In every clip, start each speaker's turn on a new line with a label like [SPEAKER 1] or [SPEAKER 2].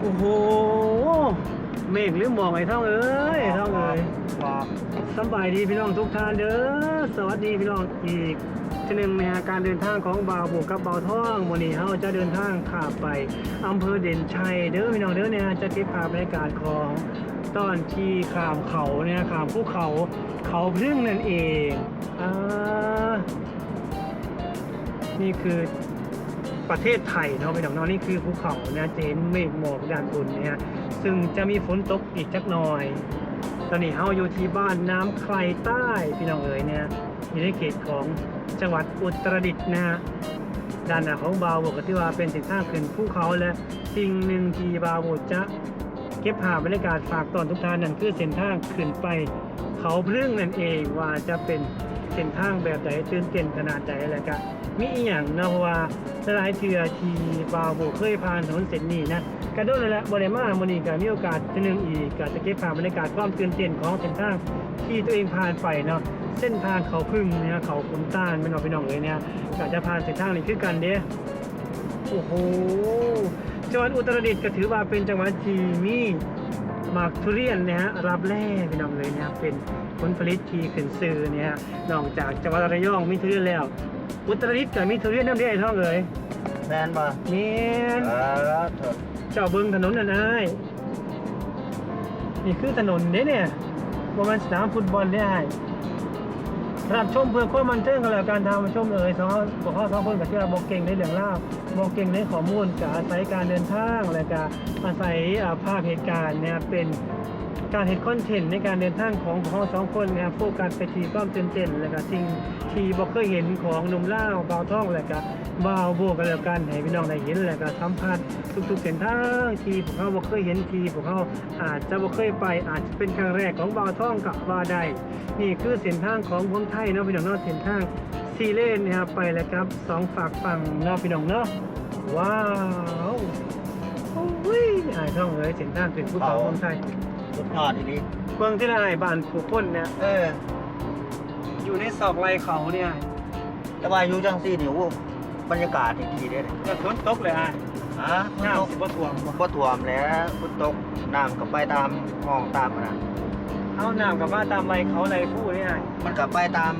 [SPEAKER 1] โอ้โห เมฆหรือหมอกไอ้ท่องเอ้ยไอ้ท่องเอ้ย
[SPEAKER 2] บอก
[SPEAKER 1] สำบายดีพี่น้องทุกท่านเด้อ สวัสดีพี่น้องอีกทีหนึ่งในการเดินทางของบ่าวบวกกับบ่าวท่องวันนี้เราจะเดินทางข้ามไปอำเภอเด่นชัยเด้อพี่น้องเด้อเนี่ยจะเก็บภาพบรรยากาศของตอนที่ข้ามเขาเนี่ยข้ามภูเขาเขาพึ่งนั่นเองอ่านี่คือ ประเทศไทยเนาะพี่น้องนี่คือภูเขานะเห็นเมฆหมอกด้านบนเนี่ยซึ่งจะมีฝนตกอีกจักหน่อย ตอนนี้เฮาอยู่ที่บ้านน้ำใครใต้พี่น้องเอ๋ยเนี่ยอยู่ในเขตของจังหวัดอุตรดิตถ์นะฮะด้านหน้าของบาวโบก็ที่ว่าเป็นเส้นทางขึ้นภูเขาและสิ่งหนึ่งที่บาวโบจะเก็บภาพบรรยากาศฝากตอนทุกท่านนั่นคือเส้นทางขึ้นไปเขาพรึ่งนั่นเองว่าจะเป็นเส้นทางแบบใดตื่นเต้นขนาดใดอะไรก็ มีอีหยังนะเพราะว่าหลายเทือที่บาวโบเคยผ่านถนนเส้นนี้นะกระโดดเลยแหละบริมามื้อนี้ก็มีโอกาสจะนึงอีกก็จะเก็บภาพบรรยากาศความตื่นเต้นของเส้นทางที่ตัวเองผ่านไปเนาะเส้นทางเขาพึ่งเนี่ยเขาขุนต้านไม่นอกพี่น้องเลยเนี่ยก็จะผ่านเส้นทางนี้คือกันเด้โอ้โห จังหวัดอุตรดิตถ์ก็ถือว่าเป็นจังหวัดที่มีหมากทุเรียนนะฮะรับแร่พี่น้องเลยเนี่ยเป็นผลผลิตที่ขึ้นซื้อเนี่ยฮะนอกจากจังหวัดระยองมีทุเรียนแล้ว อุตรดิตถ์ก็มีทุเรียนน้ำเด้ไอท่องเลย
[SPEAKER 2] แมนบ่
[SPEAKER 1] เมียน
[SPEAKER 2] เออเถอะ
[SPEAKER 1] เจ้าเบิ้งถนนนั่นอ้ายนี่คือถนนเด้เนี่ยว่ามันสนามฟุตบอลได้ รับชมเพื่อความมันเทิงกันแล้วการทำมาชมเลยสองบอกข้อสองคนกับเชื่อบอกเก่งในเรื่องเล่าวบอกเก่งในข้อมูลกับอาศัยการเดินทางและก็อาศัยภาพเหตุการณ์เนี่ยเป็น การเห็นคอนเทนต์ในการเดินทางของของสองคนเนี่ยโฟกัสไปที่ความเต้นและก็สิ่งที่บอกเคยเห็นของหนุ่มล่าวเบาวท่องและก็บ่าวโบกันแล้วกันให้พี่น้องได้เห็นและก็สัมผัสทุกๆเส้นทางที่พวกเขาบ่เคยเห็นทีพวกเขาอาจจะบ่เคยไปอาจจะเป็นครั้งแรกของบ่าวท่องกับว่าได้นี่คือเส้นทางของคนไทยเนาะพี่น้องเนาะเส้นทางซีเลนนะครับไปแล้วครับสองฝากฝั่งเนาะพี่น้องเนาะว้าวโอ้ยอายท่องเลยเส้นทางขึ้นภูเขาคนไทย
[SPEAKER 2] สุดยอดอีนี้
[SPEAKER 1] เมืองที่ละอายบ้านผู้คนเนี่ย
[SPEAKER 2] เออ
[SPEAKER 1] อยู่ในซอกไรเขาเนี่ย
[SPEAKER 2] แต่ว่าอยู่จังซี่นี่โอ้บรรยากาศนี่ดีเด้เนี่ย
[SPEAKER 1] ก็ฝนตกเลยอะ
[SPEAKER 2] ฮะฝนตก
[SPEAKER 1] น้ำสิบ่ท่วมบ่
[SPEAKER 2] บ่ท่วมแล้วฝนตกน้ำก็ไปตามห้องตามอันนะ
[SPEAKER 1] เอาน้ำกับว่าตามไรเขาไรผู้เนี่ยอ้าย
[SPEAKER 2] มันก็ไปตาม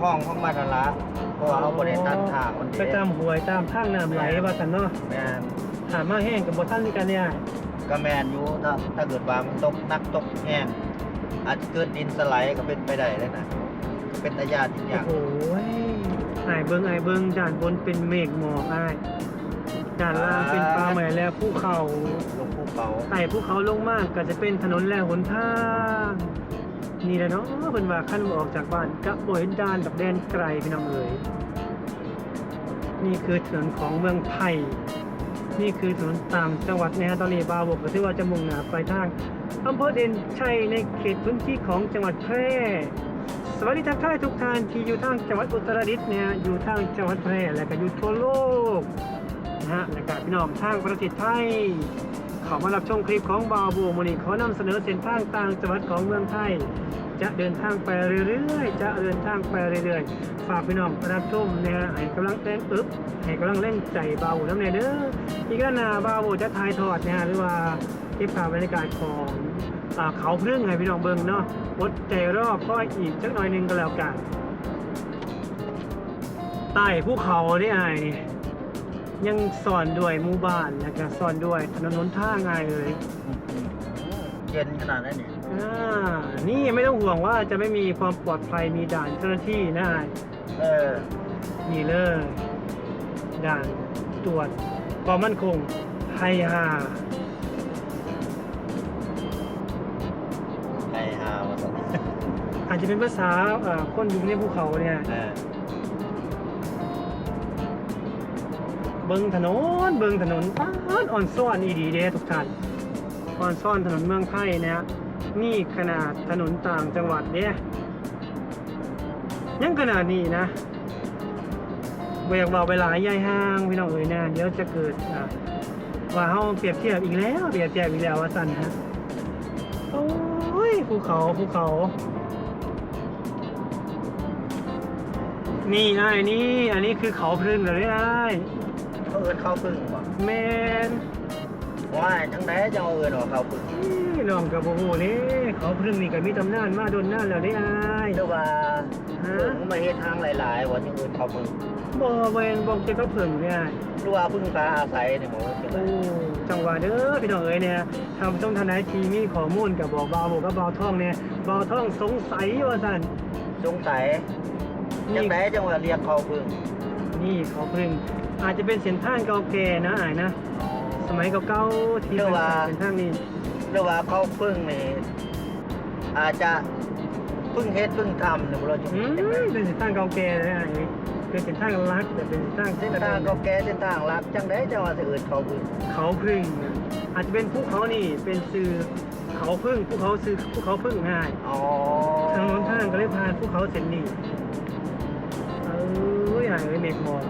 [SPEAKER 2] ห้องของมันนั่นละเพราะว่าเราบ่ได้ตัดทางมัน
[SPEAKER 1] ไป
[SPEAKER 2] เด้
[SPEAKER 1] ตามหวยตามทางน้ำไหลว่าสันเนาะ
[SPEAKER 2] แม่น
[SPEAKER 1] ถามมาแห้งกับบท่านนี่กันเนี่ย
[SPEAKER 2] ก็แม่นอยู่ถ้าถ้าเกิดว่ามันตกหนักตกแห้งอาจจะเกิดดินสไลด์ก็เป็นไปได้เลยนะเป็นตะยานอีกอย่าง
[SPEAKER 1] โอ้โหไอ้ายเบิงไอ้ายเบิงด่านบนเป็นเมฆหมอกไอ้ายด่านล่างเป็นปลาแหม่แล้วภูเขา
[SPEAKER 2] ลงภูเขา
[SPEAKER 1] ไต่ภูเขาลงมากก็จะเป็นถนนแล้วหนทางนี่แหละเนาะเป็นว่าขั้นบ่ออกจากบ้านกับบ่เห็นด่านกับแดนไกลพี่น้องเอ๋ยนี่คือถนนของเมืองไทย นี่คือถนนตางจังหวัดนะฮะตอนนี้บาวบกก็ถือว่าจะมุ่งหน้าไปทางอำเภอเด่นชัยในเขตพื้นที่ของจังหวัดแพร่สวัสดีทักทายทุกท่านที่อยู่ทางจังหวัดอุตรดิตถ์เนี่ยอยู่ทางจังหวัดแพร่และก็อยู่ทั่วโลกนะฮะและก็พี่น้องทางประเทศไทยเขามารับชมคลิปของบาวบูมูนี่ขอนำเสนอเส้นทางต่างจังหวัดของเมืองไทย จะเดินทางไปเรื่อยๆ จะเดินทางไปเรื่อยๆ ฝากพี่น้องรับชมนะฮะให้กำลังแรงอึบให้กำลังแรงใจเบาวบูน้ำเนยเด้ออีกแล้วนะบาวบูจะถ่ายทอดนะฮะหรือว่าเก็บภาพบรรยากาศของอ่าเพรึ่งให้พี่น้องเบิ่งเนาะอดใจรอบค่อยอีกสักหน่อยนึงก็แล้วกันใต้ภูเขานี่ไอ้ยังสอนด้วยหมู่บ้านแล้วก็สอนด้วยถนนหนทางไงเลย
[SPEAKER 2] เย็นขนาดนั้นเนี่ย
[SPEAKER 1] นี่ไม่ต้องห่วงว่าจะไม่มีความปลอดภัยมีด่านเจ้าหน้าที่นะ
[SPEAKER 2] เออ
[SPEAKER 1] นี่เลยด่านตรวจความมั่นคงไฮฮา
[SPEAKER 2] ไอ้ฮาวะสัน
[SPEAKER 1] อาจจะเป็นภาษาเอ่อคนอยู่ในภูเขาเนี่ย
[SPEAKER 2] เออ
[SPEAKER 1] เบิงถนนเบิงถนนป้านอ่อนซ่อนอีดีเด้ทุกท่านอ่อนซ่อนถนนเมืองไทยนะฮะ นี่ขนาดถนนต่างจังหวัดเด้ยังขนาดนี้นะเบียกบอกเวลาใหญ่ห้างพี่น้องเอ๋ยนะเดี๋ยวจะเกิดอ่าว่าเฮาเปรียบเทียบอีกแล้วเปรียบเทียบอีกแล้วว่าสั่นฮะโอ้ยภูเขาภูเขา นี่ไอ้ายนี่อันนี้คือเขาพรึงเลยไอ้าย
[SPEAKER 2] เขาเอินเข้าพึ่งบ่
[SPEAKER 1] แมน
[SPEAKER 2] ว่ายจังไดจังเอาเอิ้นว่าเขาพึ่ง
[SPEAKER 1] นี่น้องกับโอ้โหนี่เขาเพิ่งนี่ก็มีตำนานมาโดนนานแล้วได้อาย
[SPEAKER 2] หรือว่า
[SPEAKER 1] ฮะ
[SPEAKER 2] พึ่งมาเฮ็ดทางหลายๆว่าจังเอิ้นเขาพึ่ง
[SPEAKER 1] บ่เวนบอกจะก็เพิ่งเนี่ย
[SPEAKER 2] หรือว่าพึ่งพาอาศัยนี่หมอจังได
[SPEAKER 1] โอ้จังหวะเด้อพี่น้องเอ้ยเนี่ยทำต้องทนายทีมีข้อมูลกับบอกเบาบอกกับเบาท่องเนี่ยเบาท่องสงสัยว่าสั่น
[SPEAKER 2] สงสัยจั
[SPEAKER 1] นี่
[SPEAKER 2] งไดจังว่าเรียกเขาพึ่ง
[SPEAKER 1] นี่เขาเพิ่งอาจจะเป็นเส้นทางเก่าแก่นะอายนะ สมัยเก่าๆที่เป็นเส้นทางนี้
[SPEAKER 2] หรือว่าเขาพึ่งนี่อาจจะพึ่งเฮ็ดพึ่งทำนี่บ่รู้จัง
[SPEAKER 1] อืม
[SPEAKER 2] จังได
[SPEAKER 1] เป็นเส้นทางเก่าแก่เลยอายเป็นเส้นทางลักแต่เป็นเส้นทาง
[SPEAKER 2] เส้นทางเขาแก่เส้นทางลัดจังไดจังว่าสิเอิ้นเขาพึ่ง
[SPEAKER 1] เขาพึ่งนะอาจจะเป็นภูเขานี่เป็นสื่อเขาพึ่งภูเขาสื่อภูเขาพึ่งง่าย
[SPEAKER 2] อ๋อ
[SPEAKER 1] ทางโน้นทางก็เลยพานภูเขาเส้นนี้เอออย่างเมฆหมอก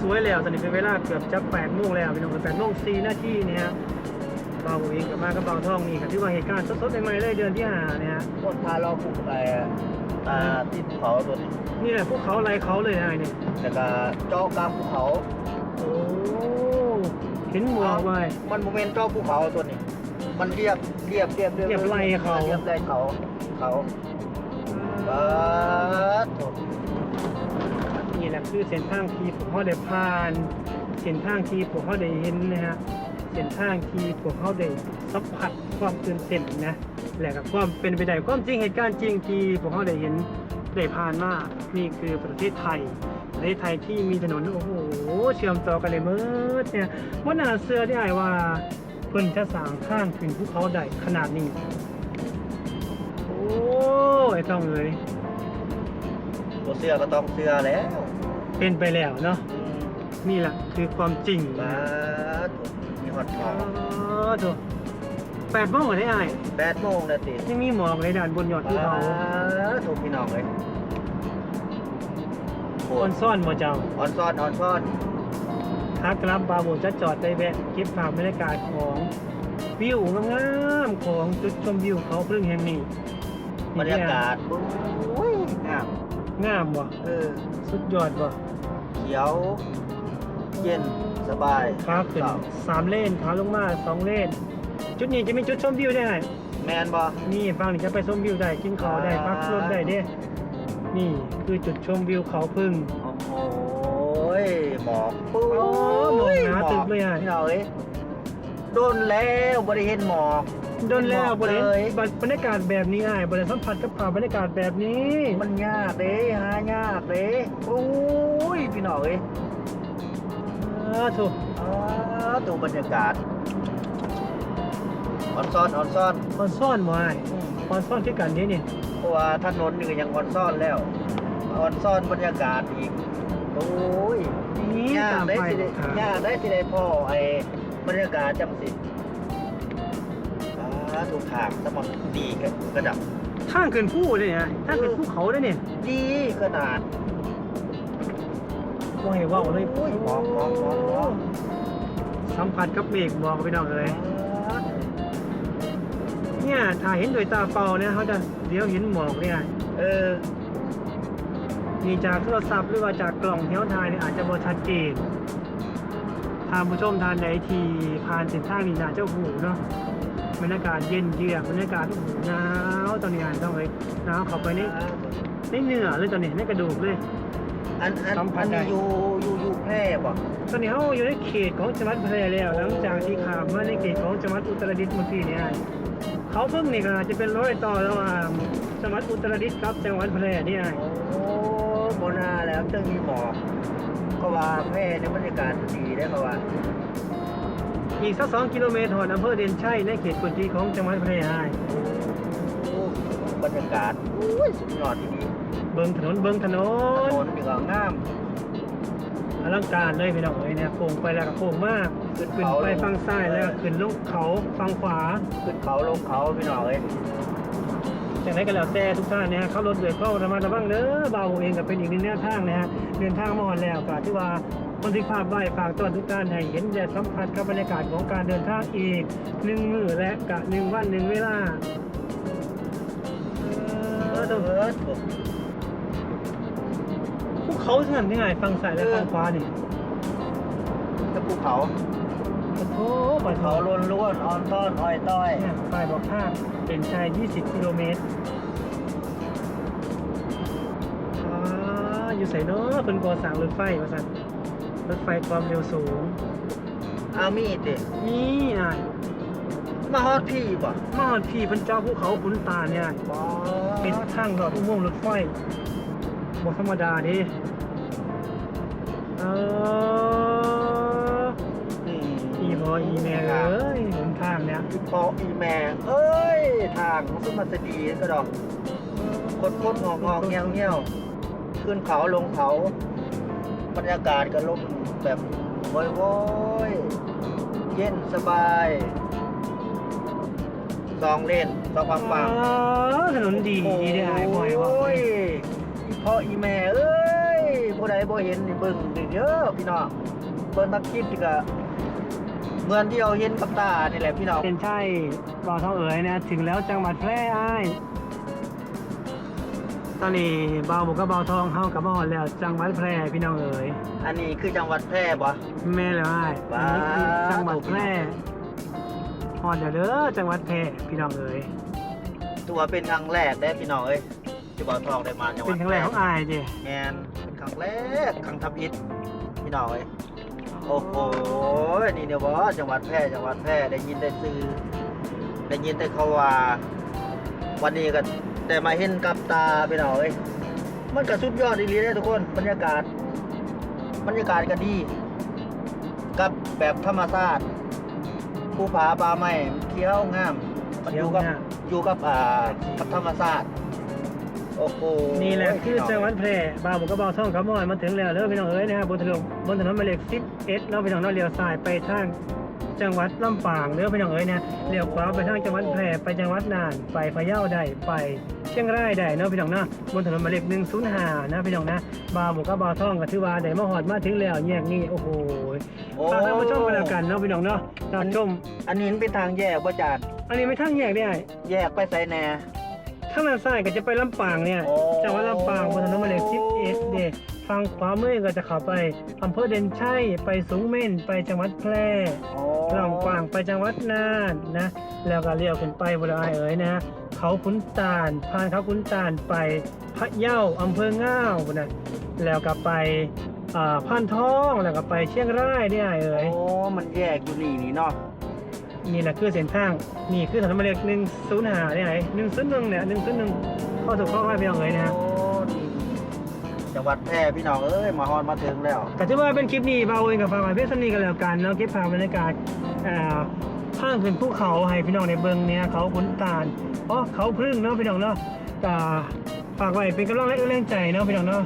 [SPEAKER 1] สวยแล้วตอนนี้เป็นเวลาเกือบจะแปดโมงแล้วพี่น้องแปดโมงสี่นาทีเนี่ยฮะเบาเองกับมากับเบาทองนี่ครับที่ว่าเหตุการณ์สดๆใหม่ๆเลยเดือนที่ห้าเนี่ยฮะ
[SPEAKER 2] คนพาเราปลูกไปอ่าที่ภูเขาตัวนี้
[SPEAKER 1] นี่แหละภูเขาไรเขาเลยนะไอ้เนี่ย
[SPEAKER 2] แล้วก็เจาะกลางภูเขา
[SPEAKER 1] โอ้เห็นหมอกไว้
[SPEAKER 2] มันโมเมนต์เจาะภูเขาตัวนี้ มันเรียบเรียบเรียบ
[SPEAKER 1] เรียบไล่เขา
[SPEAKER 2] เรียบไล่เขาเขาเบิด
[SPEAKER 1] นี่แหละคือเส้นทางที่พวกเขาได้ผ่านเส้นทางที่พวกเขาได้เห็นนะฮะ เส้นทางที่พวกเขาได้สัมผัสความตื่นเต้นนะและกับความเป็นไปได้ความจริงเหตุการณ์จริงที่พวกเขาได้เห็นได้ผ่านมานี่คือประเทศไทยประเทศไทยที่มีถนนโอ้โหเชื่อมต่อกันเลยเมื่อเนี่ยว่านาเสื้อที่ไอ้ายว่าเพิ่นจะสร้างข้างถึงภูเขาได้ขนาดนี้ โอ้ยต้องเลย
[SPEAKER 2] ตัวเสื้อก็ต้องเสื้อแล้ว
[SPEAKER 1] เป็นไปแล้วเนาะ
[SPEAKER 2] อืม
[SPEAKER 1] นี่แหละคือความจริง
[SPEAKER 2] เบิ
[SPEAKER 1] นะ
[SPEAKER 2] ดมีฮอตหม
[SPEAKER 1] อ๋
[SPEAKER 2] อ
[SPEAKER 1] อกถูกแปดโมงได้ไอ้าย
[SPEAKER 2] แปดโมงแล้วติ
[SPEAKER 1] ยังมีหมอกในด่านบนยอดภูเขา
[SPEAKER 2] ถูกพี่น้องเลยโห
[SPEAKER 1] ออนซ่อนหมอเจ้า
[SPEAKER 2] ออนซ่อนออนซ่อน
[SPEAKER 1] ขากลับบาโบจะจอดได้แวะเก็บภาพบรรยากาศของวิวงามๆของจุดชมวิวเขาพึ่งแห่งนี้
[SPEAKER 2] บรรยากาศโอ้ยงาม
[SPEAKER 1] งามว่ะ
[SPEAKER 2] เออ
[SPEAKER 1] สุดยอดว่ะ
[SPEAKER 2] เขียว เย็น สบาย
[SPEAKER 1] ขาขึ้น
[SPEAKER 2] ครับ
[SPEAKER 1] สามเลนขาลงมาสองเลน จุดนี้จะมีจุดชมวิวได้
[SPEAKER 2] แมนบอ
[SPEAKER 1] นี่ฟังนี่จะไปชมวิวได้กินข้าวได้พักรถได้เด้นี่คือจุดชมวิวเขาพึ่ง
[SPEAKER 2] โอ้โหยหมอกปุ้
[SPEAKER 1] โอ้หมอกหนาตึกเลยอะ
[SPEAKER 2] พี่น้องเอ้ยโดนแล้วบริเห็นหมอก
[SPEAKER 1] โดนแล้วบริ
[SPEAKER 2] เลย
[SPEAKER 1] บรรยากาศแบบนี้ไอ้ายบริสัมผัสกับภาพบรรยากาศแบบนี้
[SPEAKER 2] มันยากเด้หายากเด้โอ้ยพี่น้องเอ้ย
[SPEAKER 1] เออถูก
[SPEAKER 2] อ้าดูบรรยากาศออนซ่อนออนซ่อน
[SPEAKER 1] คอนซ่อนมาไอ้
[SPEAKER 2] อืม
[SPEAKER 1] คอนซ่อนที่กันนี้นี่
[SPEAKER 2] เพราะว่าถนนนี่ก็ยังออนซ่อนแล้วออนซ่อนบรรยากาศอีกโอ้ย
[SPEAKER 1] นี่
[SPEAKER 2] ยาก
[SPEAKER 1] ตาม
[SPEAKER 2] ได้
[SPEAKER 1] ไป
[SPEAKER 2] สิได้
[SPEAKER 1] ครับ
[SPEAKER 2] ยากได้สิได้พ่อไอ้บรรยากาศจังสิอ่าถูกขางสมองดีกับกระดับ
[SPEAKER 1] ทางขึ้นผู้เลยเนี่ยทางขึ้นภูเขาเลยเนี่ย
[SPEAKER 2] ดีขนาด
[SPEAKER 1] ว่าให้เว่าเลย
[SPEAKER 2] โอ้ยมองมองมองมอง
[SPEAKER 1] สัมผัสกับเมฆบอกไปน้องเลยเนี่ยถ้าเห็นโดวยตาเปล่าเนี่ยเขาจะเดี๋ยวเห็นหมอกเนี่ย
[SPEAKER 2] เออ
[SPEAKER 1] นี่จากโทรศัพท์หรือว่าจากกล่องเทวทายเนี่ยอาจจะบ่ชัดเจนทางผู้ชมทานใดทีผ่านเส้นทางนี่นาเจ้าหูเนาะบรรยากาศเย็นเยือกบรรยากาศหนาวตอนนี้อ่านต้องเลยหนาวเข้าไปในในเนื้อเลยตอนนี้ในกระดูกเลย
[SPEAKER 2] อันอัน
[SPEAKER 1] สัมผั
[SPEAKER 2] อั
[SPEAKER 1] ส
[SPEAKER 2] น
[SPEAKER 1] ได้
[SPEAKER 2] นี้อยู่อยู่อยู่แพร่บ่
[SPEAKER 1] ตอนนี้เขาอยู่ในเขตของจังหวัดแพร่แล้ว หลังจากที่ขามมาในเขตของจังหวัดอุตรดิตถ์เมื่อกี้เนี่ยเขาเพิ่งนี่ก็อาจจะเป็นรอยต่อระหว่างจังหวัดอุตรดิตถ์กับจังหวัดแพร่เนี่ย
[SPEAKER 2] โอ้โบนาแล้วจังมีหมอกเขาว่าแพร่ในบรรยากาศดีได้เขาว่า
[SPEAKER 1] อีกสักสองกิโลเมตรถอนอำเภอเด่นชัยในเขตพื้นที่ของจังหวัดแพร่ให้
[SPEAKER 2] โอ้บรรยากาศโอ้ยสุดยอดดี
[SPEAKER 1] เบิ้งถนนเบิ้งถน
[SPEAKER 2] ถ
[SPEAKER 1] น
[SPEAKER 2] นนนี่ก็งาม
[SPEAKER 1] อลังการเลยพี่น้องเอ้ยเนี่ยโค้งไปแล้วก็โค้งมาก
[SPEAKER 2] ขึ้น
[SPEAKER 1] ขึ้น
[SPEAKER 2] เขา
[SPEAKER 1] ไป
[SPEAKER 2] เลย
[SPEAKER 1] ฝั่งซ้ายแล้วก็ขึ้นลงเขาฝั่งขวา
[SPEAKER 2] ขึ้นเขาลงเขาพี่น้องเอ้ย
[SPEAKER 1] จากไหนก็แล้วแต่ทุกท่านนะฮะเขารถด้วยเข้าระมัดระวังเด้อเบาเองก็เป็นอีกหนึ่งแนวทางนะฮะเดินทางมาฮอดแล้วก็ที่ว่าคนที่ภาพไว้ฝากต้อนทุกท่านให้เห็นและสัมผัสกับบรรยากาศของการเดินทางอีกหนึ่งมื้อและกะหนึ่งวันหนึ่งเวลา เอ
[SPEAKER 2] เอ
[SPEAKER 1] อ
[SPEAKER 2] อ
[SPEAKER 1] ต้อง
[SPEAKER 2] เออถูก
[SPEAKER 1] ภู เขาเท่านั้นยังไงฝั่งซ้ายและฝั่งขวานี่
[SPEAKER 2] กับภูเขา
[SPEAKER 1] โอ้โหบปล่อย
[SPEAKER 2] เขา
[SPEAKER 1] เขา
[SPEAKER 2] ล้วนๆออนต้อนอ้อยต้อย
[SPEAKER 1] เนี่ยป้ายบอกทางเป็นชาย20 กิโลเมตรอ๋ออยู่ใส่เนาะเป็นก่อสร้างรถไฟว่าสั่นรถไฟความเร็วสูง
[SPEAKER 2] อามีดดิ
[SPEAKER 1] นี่อะ
[SPEAKER 2] มาฮอดพี่ป่ะ
[SPEAKER 1] มาหอดพี่เพิ่นเจ้าภูเขาขุนตาลเนี่ย
[SPEAKER 2] บอ
[SPEAKER 1] เป็นทางหลอดอุโมงค์รถไฟบ่ธรรมดาเดิเอออีพออีแม่เอ้ยหนทางเนี่ย
[SPEAKER 2] อีพออีแม่เอ้ย ทางสมัสดีก็ดอกคดคดงอกงอกเงี้ยวเงี้ยวขึ้นเขาลงเขา บรรยากาศก็ลมแบบโว้ยโว้ยเย็นสบายสองเลนสองฝั่งฝั่ง
[SPEAKER 1] อ๋อถนนดีดีได้อายบ่อยว่า
[SPEAKER 2] โอ้ยอีพ่ออีแม่เอ้ย ผู้ใดบ่เห็นนี่เบิ่งนี่เด้อพี่น้องเบิ่งนักคลิปนี่ก็เหมือนที่เราเห็นกับตานี่แหละพี่น้อง
[SPEAKER 1] เป็นใช่บ่าวทองเอ๋ยนะถึงแล้วจังหวัดแพร่อ้ายตอนนี้บ่าวบุกกับบ่าวทองเฮากับมาฮอดแล้ว จังหวัดแพร่พี่น้องเอ๋ย
[SPEAKER 2] อันนี้คือจังหวัดแพร่บ่
[SPEAKER 1] แม่เลยอ้าย
[SPEAKER 2] ว้า
[SPEAKER 1] อันนี้คือจังหวัดแพร่ฮอดเดี๋ยวเด้อจังหวัดแพร่พี่น้องเอ๋ย
[SPEAKER 2] ตัวเป็นครั้งแรกได้พี่น้องเอ้ยที่บ่าวทองได้มาจังหวั
[SPEAKER 1] เป็
[SPEAKER 2] ด
[SPEAKER 1] นครั้งแรกของอายเจ้
[SPEAKER 2] แมนเป็นค รั้งแรกครั้งทับอิฐพี่น้องเอ้ยโอ้โหนี่เดี๋ยวบ่จังหวัดแพร่จังหวัดแพร่ได้ยินได้ซื้อได้ยินแต่เขาว่า วันนี้ก็ได้มาเห็นกับตาพี่น้องเอ้ยมันก็สุดยอดอีหลีเลยทุกคนบรรยากาศ บรรยากาศก็ดี กับแบบธรรมชาติภูผาป่าไม้เขียวงามมันอยู่กับ
[SPEAKER 1] เขียวงาม
[SPEAKER 2] อยู่กับอ่ากับธรรมชาติ โอ้โห
[SPEAKER 1] นี่แหละคือจังหวัดแพร่บ่าวบุกกับบ่าวทองกับมอยมาถึงแล้วเด้อพี่น้องเอ๋ยนะครับบนถนนบนถนนหมายเลข11เนาะพี่น้องเนาเลี้ยวซ้ายไปทางจังหวัดลำปางเด้อพี่น้องเอ๋ยนะเลี้ยวขวาไปทางจังหวัดแพร่ไปจังหวัดน่านไปพะเยาได้ไปเชียงรายได้เนาะพี่น้องเนาะบนถนนหมายเลข105นะพี่น้องนะบ่าวบุกกับบ่าวทองก็ถือว่าได้มาฮอดมาถึงแล้วแยกนี้โอ้โห
[SPEAKER 2] โอ้
[SPEAKER 1] ฝากท่านผู้ชมกันแล้วกันเนาะพี่น้องเนาะรับชม
[SPEAKER 2] อันนี้เป็นทางแยกประจาน
[SPEAKER 1] อันนี้ไม่ทางแยกได้
[SPEAKER 2] แยกไปไสแหน่
[SPEAKER 1] ข้างด้านซ้ายก็จะไปลำปางเนี่ย
[SPEAKER 2] โอ้
[SPEAKER 1] จังหวัดลำปางบนถนนหมายเลข11เดฝั่งขวามือก็จะเข้าไปอำเภอเด่นชัยไปสูงเม่นไปจังหวัดแพร่
[SPEAKER 2] โอ้
[SPEAKER 1] ลำปางไปจังหวัดน่านนะ แล้วก็เลี้ยวขึ้นไปบริเวณเอ๋ยนะ เขาขุนตาลผ่านเขาขุนตาลไปพะเยาอำเภอง่าวนะแล้วก็ไปอ่าพานทองแล้วก็ไปเชียงรายเนี่ยเอ๋ย
[SPEAKER 2] โอ้มันแยกอยู่นี่นี่เนาะ
[SPEAKER 1] นี่แหละคือเส้นทาง นี่คือถนนหมายเลขหนึ่งศูนย์หาเนี่ยหนึ่งศูนย์หนึ่งเนี่ยหนึ่งศูนย์หนึ่งข้อถูกข้อให้พี่น้องเอ๋ยนะ
[SPEAKER 2] โอ้นี่จังหวัดแพร่พี่น้องเอ้ยมาฮอนมาถึงแล้ว
[SPEAKER 1] ก็ถือว่าเป็นคลิปนี้เบาเองกับฝากไว้เพื่อนสนิทกันแล้วกันเนาะเก็บภาพบรรยากาศอ่าข้างขึ้นภูเขาให้พี่น้องในเบิงเนี่ยเขาขุนตาลอ๋อเขาพึ่งเนาะพี่น้องเนาะก็ฝากไว้เป็นกำลังและแรงใจเนาะพี่น้องเนาะ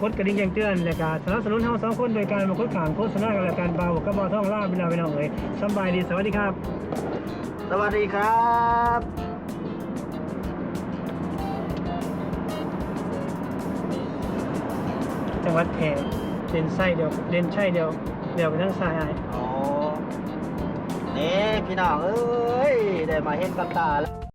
[SPEAKER 1] กดกระดิ่งแจ้งเตือนและก็สนับสนุนเราสองคนโดยการมาคุยขางโฆษณากันแล้วกันเบากับบาท่องล่าพี่น้องพี่น้องเอ้ยสบายดีสวัสดีครับ
[SPEAKER 2] สวัสดีครับ
[SPEAKER 1] จังหวัดแพร่เด่นไส้เดียวเด่นใช่เดียวเดียวไปทั้งซ้ายอ้าย
[SPEAKER 2] โอ้นี่พี่น้องเอ้ย ได้มาเห็นกับตาแล้ว